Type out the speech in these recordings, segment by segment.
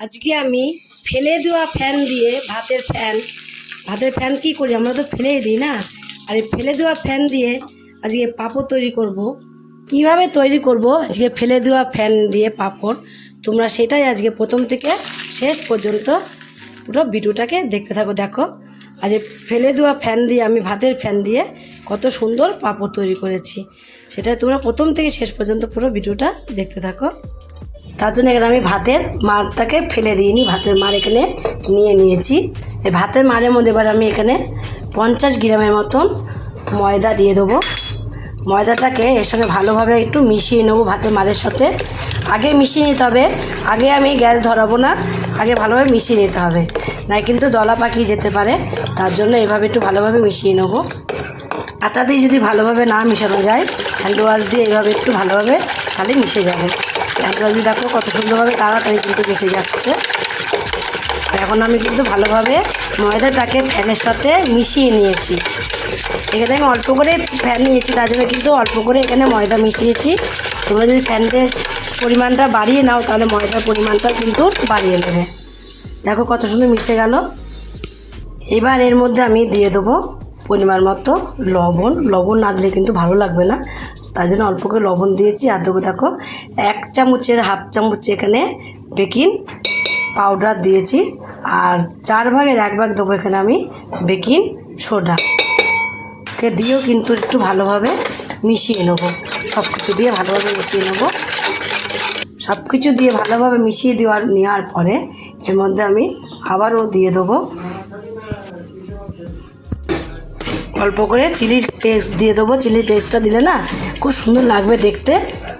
আজকে আমি ফেলে দেওয়া ফ্যান দিয়ে ভাতের ফ্যান ভাতের ফ্যান কি করি আমরা তো ফেলেই দিই না? আর ফেলে দেওয়া ফ্যান দিয়ে আজকে পাঁপড় তৈরি করব। কীভাবে তৈরি করব? আজকে ফেলে দেওয়া ফ্যান দিয়ে পাঁপড়। তোমরা সেটাই আজকে প্রথম থেকে শেষ পর্যন্ত পুরো ভিডিওটাকে দেখতে থাকো, দেখো। আজ ফেলে দেওয়া ফ্যান দিয়ে, আমি ভাতের ফ্যান দিয়ে কত সুন্দর পাঁপড় তৈরি করেছি। সেটা তোমরা প্রথম থেকে শেষ পর্যন্ত পুরো ভিডিওটা দেখতে থাকো। তার জন্য এখানে আমি ভাতের মারটাকে ফেলে দিইনি, ভাতের মার এখানে নিয়ে নিয়েছি। এই ভাতের মারের মধ্যে এবার আমি এখানে পঞ্চাশ গ্রামের মতন ময়দা দিয়ে দেবো। ময়দাটাকে এর সঙ্গে ভালোভাবে একটু মিশিয়ে নেব ভাতের মারের সাথে। আগে মিশিয়ে নিতে হবে, আগে আমি গ্যাস ধরাবো না, আগে ভালোভাবে মিশিয়ে নিতে হবে। না কিন্তু দলা পাকিয়ে যেতে পারে, তার জন্য এভাবে একটু ভালোভাবে মিশিয়ে নেব। আটা দিয়ে যদি ভালোভাবে না মিশানো যায়, হ্যান্ড ওয়াশ দিয়ে এভাবে একটু ভালোভাবে খালি মিশে যাবে। হ্যান্ড ওয়াশ দিয়ে দেখো কত সুন্দরভাবে তাড়াতাড়ি কিন্তু মিশে যাচ্ছে। এখন আমি কিন্তু ভালোভাবে ময়দাটাকে ফ্যানের সাথে মিশিয়ে নিয়েছি। এখানে আমি অল্প করে ফ্যান নিয়েছি, তার জন্য কিন্তু অল্প করে এখানে ময়দা মিশিয়েছি। তোমরা যদি ফ্যানের পরিমাণটা বাড়িয়ে নাও, তাহলে ময়দার পরিমাণটা কিন্তু বাড়িয়ে নেবে। দেখো কত সুন্দর মিশে গেল। এবার এর মধ্যে আমি দিয়ে দেবো পরিমাণ মতো লবণ। লবণ না দিলে কিন্তু ভালো লাগবে না। তাই জন্য অল্প করে লবণ দিয়েছি। আর দেবো দেখো, এক চামচের হাফ চামচ এখানে বেকিং পাউডার দিয়েছি। আর চার ভাগের এক ভাগ দেবো এখানে আমি বেকিং সোডা। কে দিয়েও কিন্তু একটু ভালোভাবে মিশিয়ে নেব। সব কিছু দিয়ে ভালোভাবে মিশিয়ে নেব। সব কিছু দিয়ে ভালোভাবে মিশিয়ে দেওয়ার নেওয়ার পরে এর মধ্যে আমি আবারও দিয়ে দেবো অল্প করে চিলির পেস্ট দিয়ে দেবো। চিলির পেস্টটা দিলে না খুব সুন্দর লাগবে দেখতে।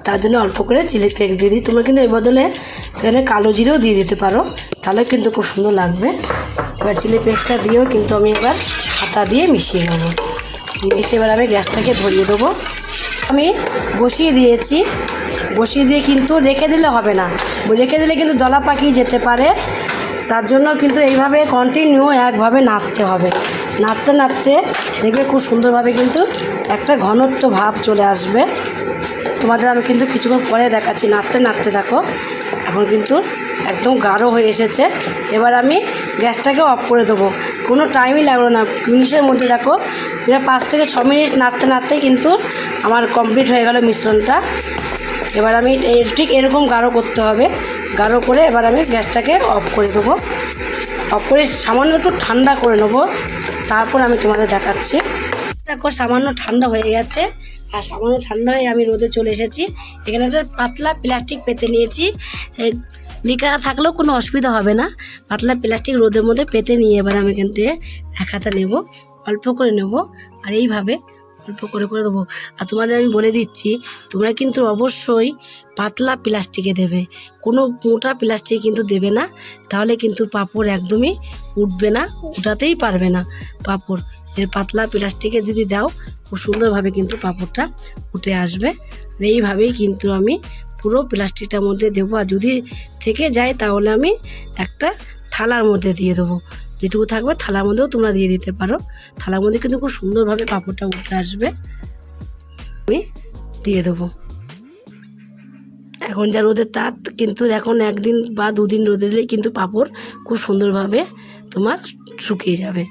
তার জন্য অল্প করে চিলি পেস্ট দিয়ে দিই। তোমরা কিন্তু এর বদলে এখানে কালো জিরেও দিয়ে দিতে পারো। তাহলে কিন্তু খুব সুন্দর লাগবে। এবার চিলি পেস্টটা দিয়েও কিন্তু আমি এবার হাতা দিয়ে মিশিয়ে নেব। মিশিয়ে এবার আমি গ্যাসটাকে ধরিয়ে দেবো। আমি বসিয়ে দিয়েছি। বসিয়ে দিয়ে কিন্তু রেখে দিলে হবে না। রেখে দিলে কিন্তু দলা পাকিয়ে যেতে পারে। তার জন্য কিন্তু এইভাবে কন্টিনিউ একভাবে নাড়তে হবে। নাড়তে নাড়তে দেখবে খুব সুন্দরভাবে কিন্তু একটা ঘনত্ব ভাব চলে আসবে। তোমাদের আমি কিন্তু কিছুক্ষণ পরে দেখাচ্ছি নাড়তে নাড়তে দেখো। এখন কিন্তু একদম গাঢ় হয়ে এসেছে। এবার আমি গ্যাসটাকে অফ করে দেবো। কোনো টাইমই লাগল না। মিনিটের মধ্যে দেখো এটা পাঁচ থেকে ছ মিনিট নাড়তে নাড়তে কিন্তু আমার কমপ্লিট হয়ে গেল মিশ্রণটা। এবার আমি ঠিক এরকম গাঢ় করতে হবে। গাঢ় করে এবার আমি গ্যাসটাকে অফ করে দেবো। করে সামান্য একটু ঠান্ডা করে নেব। তারপর আমি তোমাদের দেখাচ্ছি। দেখো, সামান্য ঠান্ডা হয়ে গেছে। আর সামান্য ঠান্ডা হয়ে আমি রোদে চলে এসেছি। এখানে একটা পাতলা প্লাস্টিক পেতে নিয়েছি। লিকা থাকলেও কোনো অসুবিধা হবে না। পাতলা প্লাস্টিক রোদের মধ্যে পেতে নিয়ে এবার আমি এখান থেকে এক হাতা নেব, অল্প করে নেব। আর এইভাবে অল্প করে করে দেবো। আর তোমাদের আমি বলে দিচ্ছি, তোমরা কিন্তু অবশ্যই পাতলা প্লাস্টিকে দেবে। কোনো মোটা প্লাস্টিক কিন্তু দেবে না, তাহলে কিন্তু পাপড় একদমই উঠবে না, উঠাতেই পারবে না পাপড়। এর পাতলা প্লাস্টিকে যদি দাও, খুব সুন্দরভাবে কিন্তু পাপড়টা উঠে আসবে। আর এইভাবেই কিন্তু আমি পুরো প্লাস্টিকটার মধ্যে দেবো। আর যদি থেকে যায়, তাহলে আমি একটা থালার মধ্যে দিয়ে দেবো। যেটুকু থাকবে থালার মধ্যেও তোমরা দিয়ে দিতে পারো। থালার মধ্যে কিন্তু খুব সুন্দরভাবে পাঁপড়টা উঠে আসবে। আমি দিয়ে দেবো। এখন যা রোদের তাপ কিন্তু এখন একদিন বা দুদিন রোদে দিলেই কিন্তু পাঁপড় খুব সুন্দরভাবে তোমার শুকিয়ে যাবে।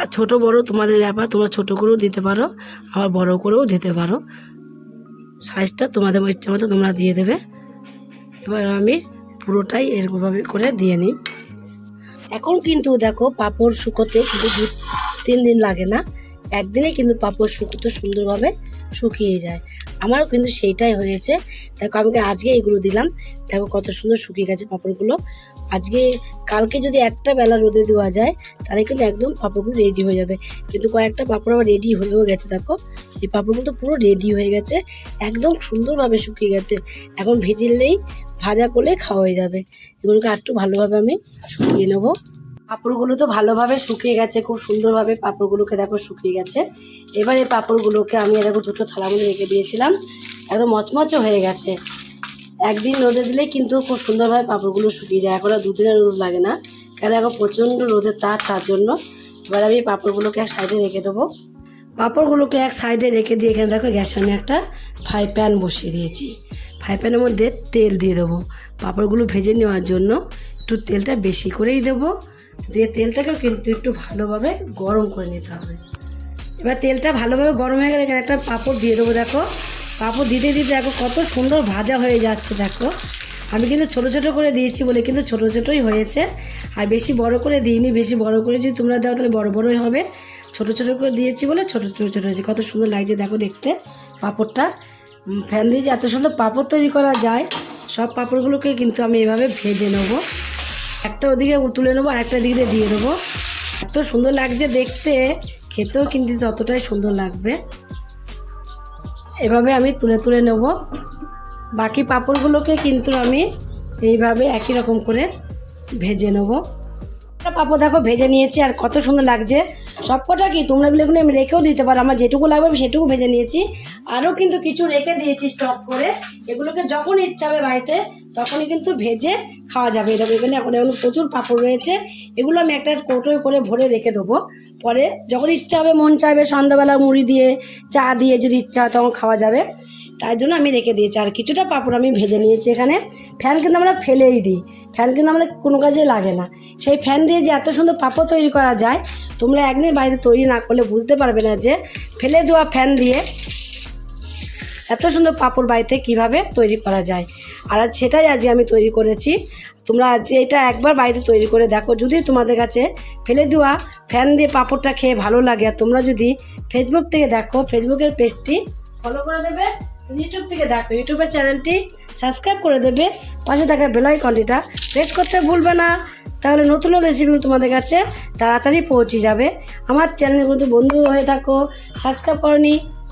আর ছোটো বড় তোমাদের ব্যাপার, তোমরা ছোটো করেও দিতে পারো, আবার বড় করেও দিতে পারো। সাইজটা তোমাদের ইচ্ছা মতো তোমরা দিয়ে দেবে। এবার আমি পুরোটাই এরকমভাবে করে দিয়ে নিই। এখন কিন্তু দেখো পাঁপড় শুকোতে কিন্তু দু তিন দিন লাগে না। একদিনে কিন্তু পাঁপড় শুকোতে সুন্দরভাবে শুকিয়ে যায়। আমারও কিন্তু সেইটাই হয়েছে। দেখো, আমাকে আজকে এগুলো দিলাম। দেখো, কত সুন্দর শুকিয়ে গেছে পাঁপড়গুলো। আজকে, কালকে যদি একটা বেলা রোদে দেওয়া যায়, তাহলে কিন্তু একদম পাঁপড়গুলো রেডি হয়ে যাবে। কিন্তু কয়েকটা পাঁপড় আবার রেডি হয়েও গেছে, দেখো। এই পাঁপড়গুলো তো পুরো রেডি হয়ে গেছে। একদম সুন্দরভাবে শুকিয়ে গেছে। এখন ভেজিলেই ভাজা করলে খাওয়া হয়ে যাবে। এগুলোকে একটু ভালোভাবে আমি শুকিয়ে নেব। পাঁপড়গুলো তো ভালোভাবে শুকিয়ে গেছে, খুব সুন্দরভাবে পাঁপড়গুলোকে দেখো শুকিয়ে গেছে। এবার এই পাঁপড়গুলোকে আমি দেখো দুটো থালার মধ্যে রেখে দিয়েছিলাম, একদম মচমচে হয়ে গেছে। একদিন রোদে দিলে কিন্তু খুব সুন্দরভাবে পাঁপড়গুলো শুকিয়ে যায়, এখন আর দুদিনের রোদ লাগে না, কেন এখন প্রচণ্ড রোদের তার তার জন্য। এবার আমি পাঁপড়গুলোকে এক সাইডে রেখে দেবো। পাঁপড়গুলোকে এক সাইডে রেখে দিয়ে এখানে দেখো গ্যাসে আমি একটা ফ্রাই প্যান বসিয়ে দিয়েছি। ফ্রাই প্যানের মধ্যে তেল দিয়ে দেবো। পাঁপড়গুলো ভেজে নেওয়ার জন্য একটু তেলটা বেশি করেই দেবো। দিয়ে তেলটাকেও কিন্তু একটু ভালোভাবে গরম করে নিতে হবে। এবার তেলটা ভালোভাবে গরম হয়ে গেলে এখানে একটা পাঁপড় দিয়ে দেবো, দেখো। পাঁপড় দিতে দিতে দেখো কত সুন্দর ভাজা হয়ে যাচ্ছে, দেখো। আমি কিন্তু ছোটো ছোটো করে দিয়েছি বলে কিন্তু ছোটো ছোটোই হয়েছে। আর বেশি বড় করে দিইনি, বেশি বড় করে যদি তোমরা দাও তাহলে বড় বড়ই হবে। ছোটো ছোটো করে দিয়েছি বলে ছোটো ছোটো ছোটো হয়েছে, কত সুন্দর লাগছে, দেখো দেখতে। পাঁপড়টা ফ্যান দিয়ে যে এত সুন্দর পাঁপড় তৈরি করা যায়, সব পাঁপড়গুলোকে কিন্তু আমি এভাবে ভেজে নেব। একটা ওদিকে তুলে নেব আর একটা দিকে দিয়ে দেবো। এত সুন্দর লাগছে দেখতে। খেতেও কিন্তু ততটাই সুন্দর লাগবে। এভাবে আমি তুলে তুলে নেব। বাকি পাঁপড়গুলোকে কিন্তু আমি এইভাবে একই রকম করে ভেজে নেব। পাঁপড় দেখো ভেজে নিয়েছি আর কত সুন্দর লাগছে। সবকটা কি? তোমরা এগুলো আমি রেখেও দিতে পারো। আমার যেটুকু লাগবে আমি সেটুকু ভেজে নিয়েছি। আরও কিন্তু কিছু রেখে দিয়েছি স্টক করে। এগুলোকে যখন ইচ্ছা হবে বাড়িতে তখনই কিন্তু ভেজে খাওয়া যাবে। এরকম এখানে এখন প্রচুর পাঁপড় রয়েছে। এগুলো আমি একটা কৌটোয় করে ভরে রেখে দেবো। পরে যখন ইচ্ছা হবে, মন চাইবে সন্ধ্যাবেলা মুড়ি দিয়ে, চা দিয়ে যদি ইচ্ছা হয় তখন খাওয়া যাবে। তাই জন্য আমি রেখে দিয়েছি। আর কিছুটা পাঁপড় আমি ভেজে নিয়েছি এখানে। ফ্যান কিন্তু আমরা ফেলেই দিই। ফ্যান কিন্তু আমাদের কোনো কাজে লাগে না। সেই ফ্যান দিয়ে যে এত সুন্দর পাঁপড় তৈরি করা যায়, তোমরা একদিন বাড়িতে তৈরি না করলে বুঝতে পারবে না যে ফেলে দেওয়া ফ্যান দিয়ে এত সুন্দর পাঁপড় বাড়িতে কীভাবে তৈরি করা যায়। আর সেটাই আজকে আমি তৈরি করেছি। তোমরা আজ এটা একবার বাড়িতে তৈরি করে দেখো। যদি তোমাদের কাছে ফেলে দেওয়া ফ্যান দিয়ে পাঁপড়টা খেয়ে ভালো লাগে, আর তোমরা যদি ফেসবুক থেকে দেখো ফেসবুকের পেজটি ফলো করে দেবে। ইউটিউব থেকে দেখো ইউটিউবের চ্যানেলটি সাবস্ক্রাইব করে দেবে। পাশে থাকা বেলাইকনটিটা প্রেস করতে ভুলবে না। তাহলে নতুন রেসিপিগুলো তোমাদের কাছে তাড়াতাড়ি পৌঁছে যাবে। আমার চ্যানেলে কিন্তু বন্ধু হয়ে থাকো। সাবস্ক্রাইব করনি।